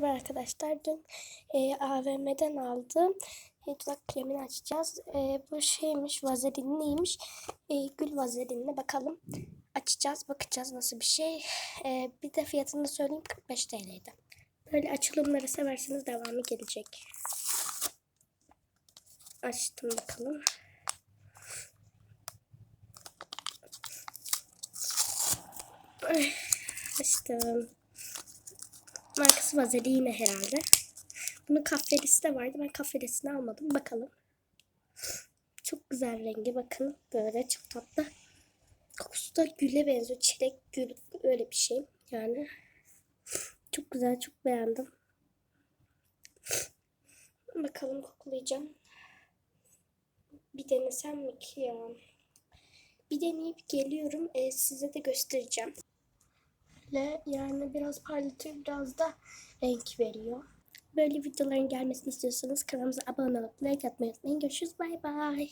Merhaba arkadaşlar. Dün e, AVM'den aldım. E, dudak kremini açacağız. E, bu şeymiş, vazelinliymiş. E, gül vazelinli bakalım. Açacağız, bakacağız nasıl bir şey. E, bir de fiyatını da söyleyeyim 45 TL'ydi. Böyle açılımları severseniz devamı gelecek. Açtım bakalım. Açtım. Markası Vaseline herhalde. Bunun kahvelisi de vardı. Ben kahvelisini almadım. Bakalım. Çok güzel rengi. Bakın. Böyle çok tatlı. Kokusu da güle benziyor. Çilek, gül öyle bir şey. Yani çok güzel. Çok beğendim. Bakalım koklayacağım. Bir denesem mi ki ya? Bir deneyip geliyorum. Ee, size de göstereceğim. Böyle yani biraz parlatıyor, biraz da renk veriyor. Böyle videoların gelmesini istiyorsanız kanalımıza abone olup like atmayı unutmayın. Görüşürüz. Bay bay.